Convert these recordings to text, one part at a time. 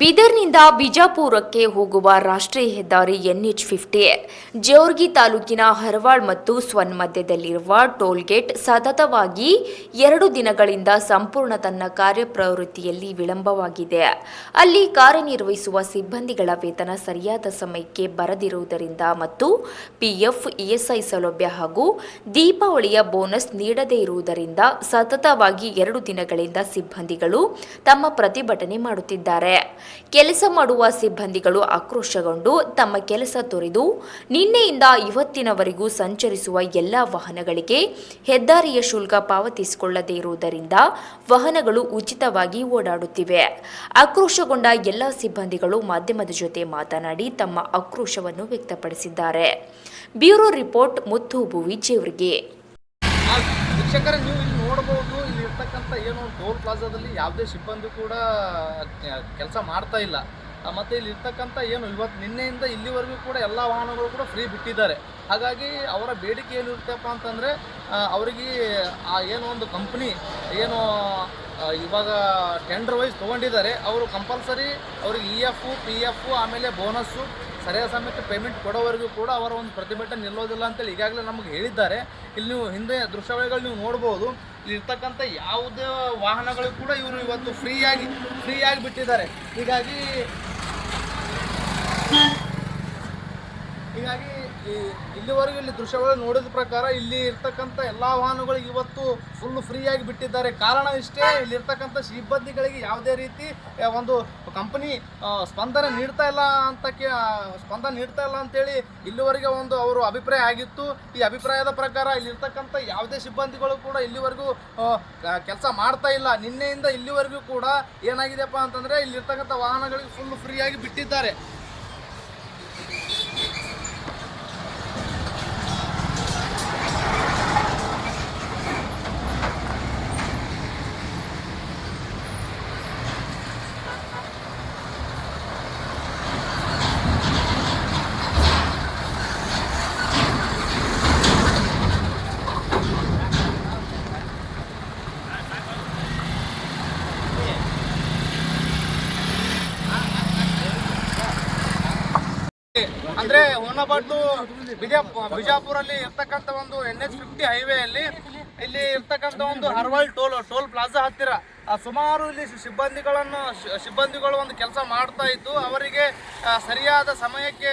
ಬೀದರ್ನಿಂದ ಬಿಜಾಪುರಕ್ಕೆ ಹೋಗುವ ರಾಷ್ಟ್ರೀಯ ಹೆದ್ದಾರಿ ಎನ್ಎಚ್ ಫಿಫ್ಟಿ ಜೋರ್ಗಿ ತಾಲೂಕಿನ ಹರವಾಳ್ ಮತ್ತು ಸ್ವನ್ ಮಧ್ಯದಲ್ಲಿರುವ ಟೋಲ್ಗೇಟ್ ಸತತವಾಗಿ ಎರಡು ದಿನಗಳಿಂದ ಸಂಪೂರ್ಣ ತನ್ನ ಕಾರ್ಯಪ್ರವೃತ್ತಿಯಲ್ಲಿ ವಿಳಂಬವಾಗಿದೆ. ಅಲ್ಲಿ ಕಾರ್ಯನಿರ್ವಹಿಸುವ ಸಿಬ್ಬಂದಿಗಳ ವೇತನ ಸರಿಯಾದ ಸಮಯಕ್ಕೆ ಬರದಿರುವುದರಿಂದ ಮತ್ತು ಪಿಎಫ್ ಇಎಸ್ಐ ಸೌಲಭ್ಯ ಹಾಗೂ ದೀಪಾವಳಿಯ ಬೋನಸ್ ನೀಡದೇ ಇರುವುದರಿಂದ ಸತತವಾಗಿ ಎರಡು ದಿನಗಳಿಂದ ಸಿಬ್ಬಂದಿಗಳು ತಮ್ಮ ಪ್ರತಿಭಟನೆ ಮಾಡುತ್ತಿದ್ದಾರೆ. ಕೆಲಸ ಮಾಡುವ ಸಿಬ್ಬಂದಿಗಳು ಆಕ್ರೋಶಗೊಂಡು ತಮ್ಮ ಕೆಲಸ ತೊರೆದು ನಿನ್ನೆಯಿಂದ ಇವತ್ತಿನವರೆಗೂ ಸಂಚರಿಸುವ ಎಲ್ಲ ವಾಹನಗಳಿಗೆ ಹೆದ್ದಾರಿಯ ಶುಲ್ಕ ಪಾವತಿಸಿಕೊಳ್ಳದೇ ಇರುವುದರಿಂದ ವಾಹನಗಳು ಉಚಿತವಾಗಿ ಓಡಾಡುತ್ತಿವೆ. ಆಕ್ರೋಶಗೊಂಡ ಎಲ್ಲ ಸಿಬ್ಬಂದಿಗಳು ಮಾಧ್ಯಮದ ಜೊತೆ ಮಾತನಾಡಿ ತಮ್ಮ ಆಕ್ರೋಶವನ್ನು ವ್ಯಕ್ತಪಡಿಸಿದ್ದಾರೆ. ಬ್ಯೂರೋ ರಿಪೋರ್ಟ್ ಮುತ್ತು ಭುವಿ ಜೇವರ್ಗಿ ಆ ವೀಕ್ಷಕರೇ ನೀವು ಇಲ್ಲಿ ನೋಡ್ಬೋದು ಇರ್ತಕ್ಕಂಥ ಏನು ಟೋಲ್ ಪ್ಲಾಜಾದಲ್ಲಿ ಯಾವುದೇ ಸಿಬ್ಬಂದಿ ಕೂಡ ಕೆಲಸ ಮಾಡ್ತಾ ಇಲ್ಲ. ಮತ್ತು ಇಲ್ಲಿ ಇರ್ತಕ್ಕಂಥ ಏನು ಇವತ್ತು ನಿನ್ನೆಯಿಂದ ಇಲ್ಲಿವರೆಗೂ ಕೂಡ ಎಲ್ಲ ವಾಹನಗಳು ಕೂಡ ಫ್ರೀ ಬಿಟ್ಟಿದ್ದಾರೆ. ಹಾಗಾಗಿ ಅವರ ಬೇಡಿಕೆ ಏನಿರುತ್ತಪ್ಪ ಅಂತಂದರೆ ಅವರಿಗೆ, ಆ, ಏನೋ ಒಂದು ಕಂಪ್ನಿ ಏನು ಇವಾಗ ಟೆಂಡರ್ ವೈಸ್ ತೊಗೊಂಡಿದ್ದಾರೆ. ಅವರು ಕಂಪಲ್ಸರಿ ಅವ್ರಿಗೆ ಇ ಎಫು ಪಿ ಎಫು ಆಮೇಲೆ ಬೋನಸ್ಸು ಸರಿಯಾದ ಸಮಯಕ್ಕೆ ಪೇಮೆಂಟ್ ಕೊಡೋವರೆಗೂ ಕೂಡ ಅವರ ಒಂದು ಪ್ರತಿಭಟನೆ ನಿಲ್ಲೋದಿಲ್ಲ ಅಂತೇಳಿ ಈಗಾಗಲೇ ನಮಗೆ ಹೇಳಿದ್ದಾರೆ. ಇಲ್ಲಿ ನೀವು ಹಿಂದೆ ದೃಶ್ಯಾವಳಿಗಳು ನೀವು ನೋಡ್ಬೋದು ಇರ್ತಕ್ಕಂಥ ಯಾವುದೇ ವಾಹನಗಳು ಕೂಡ ಇವರು ಇವತ್ತು ಫ್ರೀಯಾಗಿ ಫ್ರೀಯಾಗಿ ಬಿಟ್ಟಿದ್ದಾರೆ. ಹೀಗಾಗಿ ಹೀಗಾಗಿ ಈ- ಇಲ್ಲಿವರೆಗೂ ಇಲ್ಲಿ ದೃಶ್ಯಗಳು ನೋಡಿದ ಪ್ರಕಾರ ಇಲ್ಲಿ ಇರ್ತಕ್ಕಂಥ ಎಲ್ಲ ವಾಹನಗಳಿಗೆ ಇವತ್ತು ಫುಲ್ ಫ್ರೀಯಾಗಿ ಬಿಟ್ಟಿದ್ದಾರೆ. ಕಾರಣ ಇಷ್ಟೇ, ಇಲ್ಲಿ ಇರ್ತಕ್ಕಂಥ ಸಿಬ್ಬಂದಿಗಳಿಗೆ ಯಾವುದೇ ರೀತಿ ಒಂದು ಕಂಪನಿ ಸ್ಪಂದನೆ ನೀಡ್ತಾ ಇಲ್ಲ ಅಂತ ಸ್ಪಂದನೆ ನೀಡ್ತಾ ಇಲ್ಲ ಅಂತೇಳಿ ಇಲ್ಲಿವರೆಗೆ ಒಂದು ಅವರು ಅಭಿಪ್ರಾಯ ಆಗಿತ್ತು. ಈ ಅಭಿಪ್ರಾಯದ ಪ್ರಕಾರ ಇಲ್ಲಿರ್ತಕ್ಕಂಥ ಯಾವುದೇ ಸಿಬ್ಬಂದಿಗಳು ಕೂಡ ಇಲ್ಲಿವರೆಗೂ ಕೆಲಸ ಮಾಡ್ತಾ ಇಲ್ಲ. ನಿನ್ನೆಯಿಂದ ಇಲ್ಲಿವರೆಗೂ ಕೂಡ ಏನಾಗಿದೆಪ್ಪ ಅಂತಂದರೆ ಇಲ್ಲಿರ್ತಕ್ಕಂಥ ವಾಹನಗಳಿಗೆ ಫುಲ್ ಫ್ರೀಯಾಗಿ ಬಿಟ್ಟಿದ್ದಾರೆ. ಅಂದ್ರೆ ಬಿಜಾಪುರ ಬಿಜಾಪುರಲ್ಲಿ ಇರ್ತಕ್ಕಂಥ ಒಂದು ಎನ್ ಎಚ್ ಫಿಫ್ಟಿ ಹೈವೇಯಲ್ಲಿ ಇಲ್ಲಿ ಇರ್ತಕ್ಕಂಥ ಒಂದು ಹರ್ವಲ್ ಟೋಲ್ ಟೋಲ್ ಪ್ಲಾಜಾ ಹತ್ತಿರ. ಸುಮಾರು ಇಲ್ಲಿ ಸಿಬ್ಬಂದಿಗಳನ್ನು ಸಿಬ್ಬಂದಿಗಳು ಒಂದು ಕೆಲಸ ಮಾಡ್ತಾ ಇದ್ದು, ಅವರಿಗೆ ಸರಿಯಾದ ಸಮಯಕ್ಕೆ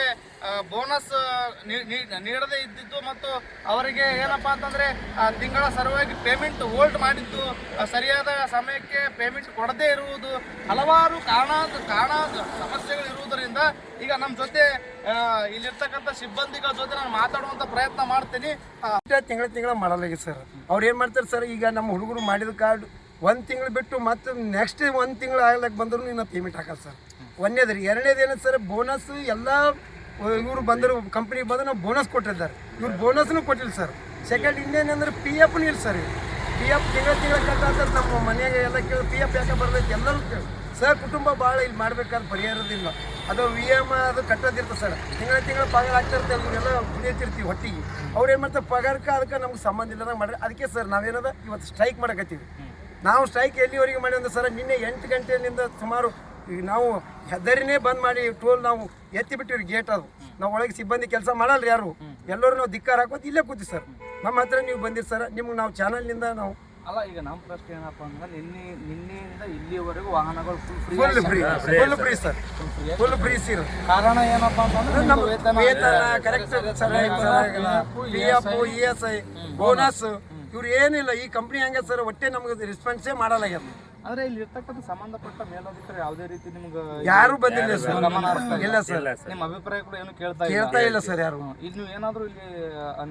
ಬೋನಸ್ ನೀಡದೇ ಇದ್ದಿದ್ದು ಮತ್ತು ಅವರಿಗೆ ಏನಪ್ಪ ಅಂತಂದರೆ ತಿಂಗಳ ಸರ್ವಾಗಿ ಪೇಮೆಂಟ್ ಹೋಲ್ಡ್ ಮಾಡಿದ್ದು ಸರಿಯಾದ ಸಮಯಕ್ಕೆ ಪೇಮೆಂಟ್ ಕೊಡದೇ ಇರುವುದು, ಹಲವಾರು ಕಾರಣ ಕಾರಣ ಸಮಸ್ಯೆಗಳು ಇರುವುದರಿಂದ ಈಗ ನಮ್ಮ ಜೊತೆ ಇಲ್ಲಿರ್ತಕ್ಕಂಥ ಸಿಬ್ಬಂದಿಗಳ ಜೊತೆ ನಾನು ಮಾತಾಡುವಂಥ ಪ್ರಯತ್ನ ಮಾಡ್ತೀನಿ. ತಿಂಗಳ ತಿಂಗಳ ಮಾಡಲಾಗಿದೆ ಸರ್. ಅವ್ರು ಏನು ಮಾಡ್ತಾರೆ ಸರ್, ಈಗ ನಮ್ಮ ಹುಡುಗರು ಮಾಡಿದ ಕಾರ್ಡ್ ಒಂದು ತಿಂಗಳು ಬಿಟ್ಟು ಮತ್ತೆ ನೆಕ್ಸ್ಟ್ ಒಂದು ತಿಂಗಳು ಆಗ್ಲಕ್ಕೆ ಬಂದ್ರು ನೀನು ಪೇಮೆಂಟ್ ಹಾಕಲ್ಲ ಸರ್ ಒಂದೇದು ರೀ ಎರಡನೇದು ಸರ್ ಬೋನಸ್ ಎಲ್ಲ ಇವರು ಬಂದರು ಕಂಪ್ನಿಗೆ ಬಂದು ನಾವು ಬೋನಸ್ ಕೊಟ್ಟಿದ್ದಾರೆ. ಇವ್ರು ಬೋನಸ್ನು ಕೊಟ್ಟಿಲ್ಲ ಸರ್ ಸೆಕೆಂಡ್ ಇನ್ನೇನಂದ್ರೆ ಪಿ ಎಫ್ನು ಇಲ್ಲ ಸರ್ ಪಿ ಎಫ್ ತಿಂಗಳ ತಿಂಗಳ ಕಟ್ಟಾದ್ರೆ ನಮ್ಮ ಮನೆಯಾಗ ಎಲ್ಲ ಕೇಳಿ ಪಿ ಎಫ್ ಯಾಕೆ ಬರ್ತೈತೆ ಎಲ್ಲರೂ ಕೇಳಿ. ಸರ್ ಕುಟುಂಬ ಭಾಳ ಇಲ್ಲಿ ಮಾಡ್ಬೇಕಾದ್ರೆ ಪರಿಹಾರದಿಲ್ಲ ಅದು ವಿ ಎಂ ಅದು ಕಟ್ಟೋದಿರ್ತದೆ ಸರ್ ತಿಂಗಳ ತಿಂಗಳ ಪಗಾರ ಆಗ್ತಿರುತ್ತೆ ಎಲ್ಲ ಕುಡಿಯತಿರ್ತೀವಿ ಹೊಟ್ಟಿಗೆ ಅವ್ರು ಏನು ಮಾಡ್ತಾರೆ ಪಗಾರಕ್ಕೆ ಅದಕ್ಕೆ ನಮ್ಗೆ ಸಂಬಂಧ ಇಲ್ಲದಾಗ ಮಾಡ್ರಿ. ಅದಕ್ಕೆ ಸರ್ ನಾವೇನದ, ಇವತ್ತು ಸ್ಟ್ರೈಕ್ ಮಾಡಕತ್ತೀವಿ. ನಾವು ಸ್ಟ್ರೈಕ್ ಎಲ್ಲಿವರೆಗೆ ಮಾಡಿ ಅಂದ್ರೆ ಸರ್ ನಿನ್ನೆ ಎಂಟು ಗಂಟೆಯಿಂದ ಸುಮಾರು ಈಗ ನಾವು ಹೆದರಿನೇ ಬಂದ್ ಮಾಡಿ ಟೋಲ್ ನಾವು ಎತ್ತಿ ಬಿಟ್ಟಿವ್ರಿ ಗೇಟ್ ಅದು ನಾವು ಒಳಗೆ ಸಿಬ್ಬಂದಿ ಕೆಲಸ ಮಾಡಲ್ಲ ಯಾರು ಎಲ್ಲರೂ ನಾವು ಧಿಕ್ಕಾರ ಹಾಕೋದು ಇಲ್ಲೇ ಕೂತಿ ಸರ್ ನಮ್ಮ ಹತ್ರ ನೀವು ಬಂದಿರಿ ಸರ್ ನಿಮ್ಗೆ ನಾವು ಚಾನಲ್ನಿಂದ ನಾವು ಅಲ್ಲ ಈಗ ನಮ್ಮ ಪ್ರಶ್ನೆ ಏನಪ್ಪ ಅಂದ್ರೆ ನಿನ್ನೆ ನಿನ್ನೆಯಿಂದ ಇಲ್ಲಿವರೆಗೂ ವಾಹನಗಳು full free full free full free sir full free sir ಕಾರಣ ಏನಪ್ಪ ಅಂತಂದ್ರೆ ನಮ್ಮ ವೇತನ ವೇತನ correct sir P F E S I bonus ಇವ್ರು ಏನಿಲ್ಲ ಈ ಕಂಪ್ನಿ ಹಂಗೆ ಸರ್ ಒಟ್ಟೆ ನಮ್ಗೆ ರೆಸ್ಪಾನ್ಸೇ ಮಾಡಲಾಗ್ಯದ ಅಂದ್ರೆ ಇಲ್ಲಿ ಇರ್ತಕ್ಕಂಥ ಸಂಬಂಧಪಟ್ಟ ಮೇಲಧಿಕಾರಿ ಯಾವುದೇ ರೀತಿ ನಿಮ್ಗೆ ಯಾರು ಬಂದಿಲ್ಲ ಸರ್? ಗಮನ ಹರಿಸ್ತಾ ಇಲ್ಲ. ಸರ್. ನಿಮ್ಮ ಅಭಿಪ್ರಾಯ ಕೂಡ ಏನು ಕೇಳ್ತಾ ಇಲ್ಲ? ಕೇಳ್ತಾ ಇಲ್ಲ ಸರ್ ಯಾರು. ಈಗ ನೀವು ಏನಾದರೂ ಇಲ್ಲಿ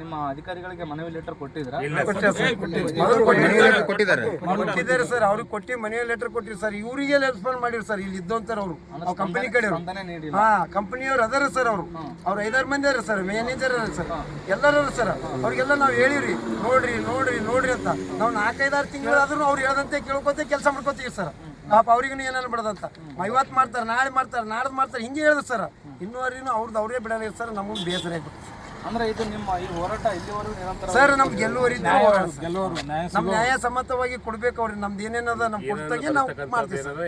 ನಿಮ್ಮ ಅಧಿಕಾರಿಗಳಿಗೆ ಮನವಿ ಲೆಟರ್ ಕೊಟ್ಟಿದ್ರಾ ಕೊಟ್ಟಿದ್ದಾರೆ ಸರ್, ಕೊಟ್ಟಿದ್ದಾರೆ. ಕೊಟ್ಟಿದ್ದಾರೆ ಸರ್. ಅವ್ರಿಗೆ ಕೊಟ್ಟಿ ಮನವಿ ಲೆಟರ್ ಕೊಟ್ಟಿರಿ ಸರ್. ಇವರಿಗೆ ರೆಸ್ಪಾಂಡ್ ಮಾಡಿರಿ ಸರ್. ಇಲ್ಲಿ ಇದ್ದಂತಾರೆ ಅವರು. ಅವ್ರ ಕಂಪನಿ ಕಡೆ ಹಾ ಕಂಪನಿಯವ್ರು ಅದಾರ ಸರ್ ಅವರು. ಅವ್ರು ಐದಾರು ಮಂದಿ ಅದಾರ ಸರ್. ಮ್ಯಾನೇಜರ್ ಅದಾರ ಸರ್. ಎಲ್ಲರೂ ಸರ್. ಅವ್ರಿಗೆಲ್ಲ ನಾವು ಹೇಳಿವ್ರಿ. ನೋಡ್ರಿ ನೋಡ್ರಿ ನೋಡ್ರಿ ಅಂತ. ನಾವು ನಾಲ್ಕೈದಾರು ತಿಂಗಳಾದ್ರೂ ಅವ್ರು ಹೇಳದಂತೆ ಕೇಳ್ಕೊತ ಕೆಲಸ ಮಾಡ್ಕೋತೀವಿ ಸರ್. ಪಾಪ ಅವ್ರಿಗೂ ಏನೇನು ಬಿಡದಂತ. ಇವತ್ತು ಮಾಡ್ತಾರೆ ನಾಳೆ ಮಾಡ್ತಾರೆ ನಾಡ್ದು ಮಾಡ್ತಾರೆ ಹಿಂಗೆ ಹೇಳಿದ್ರು ಸರ್. ಇನ್ನೂವರೆಗೂ ಅವ್ರದ್ದು ಅವ್ರೇ ಬಿಡಲ್ಲ ಸರ್ ನಮಗೂ ಬೇಸರ ಆಗ್ಬಿಟ್ಟು ಅಂದ್ರೆ ಇದು ನಿಮ್ಮ ಈ ಹೋರಾಟ ಇಲ್ಲಿವರೆಗೂ ನಿರಂತರ ಸರ್ ನಮ್ಗೆ ನ್ಯಾಯ ನಮ್ ನ್ಯಾಯ ಸಮ್ಮತವಾಗಿ ಕೊಡ್ಬೇಕು ಅವ್ರಿಗೆ. ನಮ್ದು ಏನೇನದ ನಮ್ ಕೊಡ್ತಾಗೆ ನಾವು ಮಾಡ್ತೀವಿ ಸರ್.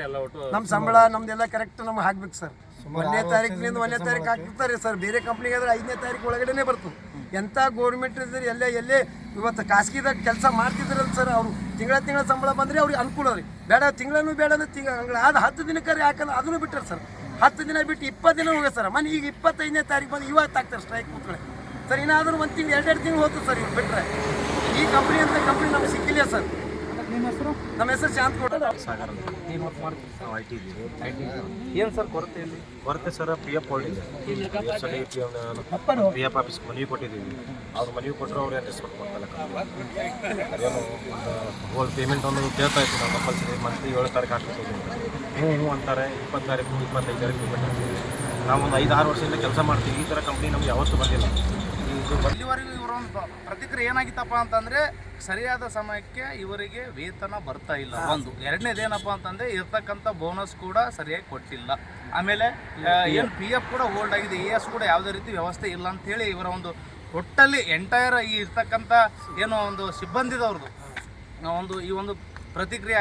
ನಮ್ ಸಂಬಳ ನಮ್ದೆಲ್ಲ ಕರೆಕ್ಟ್ ನಮ್ಗೆ ಹಾಕ್ಬೇಕು ಸರ್. ಒಂದನೇ ತಾರೀಕಿನಿಂದ ಒಂದನೇ ತಾರೀಕು ಹಾಕಿರ್ತಾರೆ ಸರ್. ಬೇರೆ ಕಂಪ್ನಿಗೆ ಆದ್ರೆ ಐದನೇ ತಾರೀಕು ಒಳಗಡೆನೆ ಬರ್ತದೆ. ಎಂಥ ಗೋರ್ಮೆಂಟ್ ಇದ್ರೆ ಎಲ್ಲೇ ಎಲ್ಲೇ ಇವತ್ತು ಖಾಸಗಿದಾಗ ಕೆಲಸ ಮಾಡ್ತಿದ್ರಲ್ಲ ಸರ್ ಅವರು. ತಿಂಗಳ ತಿಂಗಳ ಸಂಬಳ ಬಂದರೆ ಅವ್ರಿಗೆ ಅನುಕೂಲ ರೀ. ಬೇಡ ತಿಂಗಳೂ ಬೇಡ ಅಂದ್ರೆ ತಿಂಗಳ ಆದ ಹತ್ತು ದಿನಕ್ಕೆ ಯಾಕಂದ್ರೆ ಅದನ್ನು ಬಿಟ್ಟರೆ ಸರ್ ಹತ್ತು ದಿನ ಬಿಟ್ಟು ಇಪ್ಪತ್ತು ದಿನ ಹೋಗಿ ಸರ್ ಮನೆ ಈಗ ಇಪ್ಪತ್ತೈದನೇ ತಾರೀಕು ಬಂದು ಇವತ್ತು ಆಗ್ತಾರೆ ಸ್ಟ್ರೈಕ್ ಕೂತ್ಕೊಳ್ಳಿ ಸರ್ ಏನಾದರೂ ಒಂದು ತಿಂಗಳು, ಎರಡೆರಡು ತಿಂಗಳು ಹೋಗ್ತದೆ ಸರ್ ಇವ್ರು ಬಿಟ್ಟರೆ ಈ ಕಂಪ್ನಿ ಅಂತ ಕಂಪ್ನಿ ನಮ್ಗೆ ಸಿಕ್ಕಿಲ್ಲ ಸರ್ ನಿಮ್ಮ ಹೆಸರು? ನಮ್ಮ ಹೆಸರು ಶಾಂತ್ ಕೋಟ ಸಾಗರ ಏನು ವರ್ಕ್ ಮಾಡ್ತೀವಿ ನಾವು ಐ ಟಿ ಏನು ಸರ್ ಕೊರತೆ ಇಲ್ಲಿ? ಕೊರತೆ ಸರ್ ಪಿ ಎಫ್ ಹೋಲ್ಡಿದೆ ಪಿ ಎಫ್ ಪಿ ಎಫ್ ಆಫೀಸ್ಗೆ ಮನವಿ ಕೊಟ್ಟಿದ್ದೀವಿ. ಅವ್ರು ಮನವಿ ಕೊಟ್ಟರು ಅವ್ರು ಏನು ಕೊಟ್ಟು ಅದೇನು ಗೋಲ್ಡ್ ಪೇಮೆಂಟ್ ಒಂದು ಕೇಳ್ತಾ ಇತ್ತು ನಾವು ಕಂಪಲ್ಸರಿ ಮಂತ್ಲಿ ಏಳು ತಾರೀಕು ಹಾಕಿಸ್ತೀವಿ ಹ್ಞೂ ಹ್ಞೂ ಅಂತಾರೆ. ಇಪ್ಪತ್ತು ತಾರೀಕು ಇಪ್ಪತ್ತೈದು ತಾರೀಕು ಪೇಮೆಂಟ್ ನಾವು ಒಂದು ಐದು ಆರು ವರ್ಷದಿಂದ ಕೆಲಸ ಮಾಡ್ತೀವಿ. ಈ ಥರ ಕಂಪ್ನಿ ನಮ್ಗೆ ಯಾವತ್ತೂ ಬಂದಿಲ್ಲ. ಇಲ್ಲಿವರೆಗೂ ಇವರ ಒಂದು ಪ್ರ- ಪ್ರತಿಕ್ರಿಯೆ ಏನಾಗಿತ್ತಪ್ಪ ಅಂತಂದ್ರೆ, ಸರಿಯಾದ ಸಮಯಕ್ಕೆ ಇವರಿಗೆ ವೇತನ ಬರ್ತಾ ಇಲ್ಲ. ಒಂದು. ಎರಡನೇದು ಏನಪ್ಪ ಅಂತಂದ್ರೆ, ಇರ್ತಕ್ಕಂಥ ಬೋನಸ್ ಕೂಡ ಸರಿಯಾಗಿ ಕೊಟ್ಟಿಲ್ಲ. ಆಮೇಲೆ ಏನು ಪಿ ಎಫ್ ಕೂಡ ಹೋಲ್ಡ್ ಆಗಿದೆ ಎ ಎಸ್ ಕೂಡ ಯಾವುದೇ ರೀತಿ ವ್ಯವಸ್ಥೆ ಇಲ್ಲ ಅಂತ ಹೇಳಿ ಇವರ ಒಂದು ಒಟ್ಟಲ್ಲಿ ಎಂಟೈರ್ ಈ ಇರ್ತಕ್ಕಂಥ, ಏನೋ ಒಂದು ಸಿಬ್ಬಂದಿದವ್ರದ್ದು ಒಂದು ಈ ಒಂದು ಪ್ರತಿಕ್ರಿಯೆ